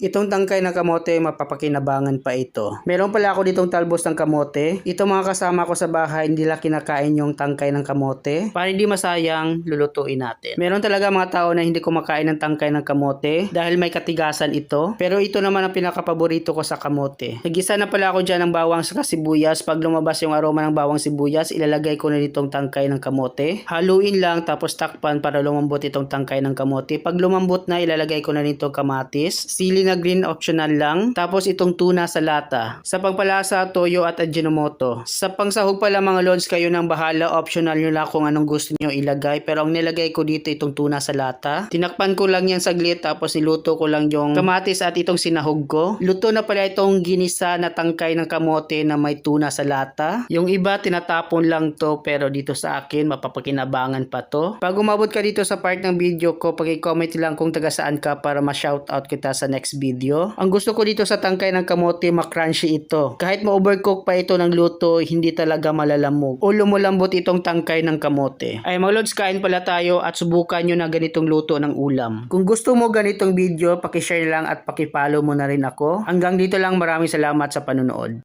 Itong tangkay ng kamote, mapapakinabangan pa ito. Meron pala ako ditong talbos ng kamote. Ito mga kasama ko sa bahay, hindi nila kinakain yung tangkay ng kamote. Para hindi masayang, lulutuin natin. Meron talaga mga tao na hindi kumakain ng tangkay ng kamote dahil may katigasan ito. Pero ito naman ang pinakapaborito ko sa kamote. Nagisa na pala ako dyan ng bawang sa sibuyas. Pag lumabas yung aroma ng bawang sibuyas, ilalagay ko na ditong tangkay ng kamote. Haluin lang tapos takpan para lumambot itong tangkay ng kamote. Pag lumambot na, ilalagay ko na nito kamatis. Sili na green optional lang. Tapos itong tuna sa lata. Sa pangpalasa, toyo at ajinomoto. Sa pangsahog pala mga lods, kayo nang bahala. Optional nyo lang kung anong gusto nyo ilagay. Pero ang nilagay ko dito itong tuna sa lata. Tinakpan ko lang yan saglit tapos niluto ko lang yung kamatis at itong sinahog ko. Luto na pala itong ginisa na tangkay ng kamote na may tuna sa lata. Yung iba tinatapon lang to pero dito sa akin mapapakinabangan pa to. Pag umabot ka dito sa part ng video ko, pag-comment lang kung taga saan ka para ma-shoutout kita sa next video. Ang gusto ko dito sa tangkay ng kamote, makrunchy ito. Kahit ma-overcook pa ito ng luto, hindi talaga malalamog. O lumulambot itong tangkay ng kamote. Ay mga lods, kain pala tayo at subukan nyo na ganitong luto ng ulam. Kung gusto mo ganitong video, pakishare lang at pakipollow mo na rin ako. Hanggang dito lang maraming salamat sa panonood.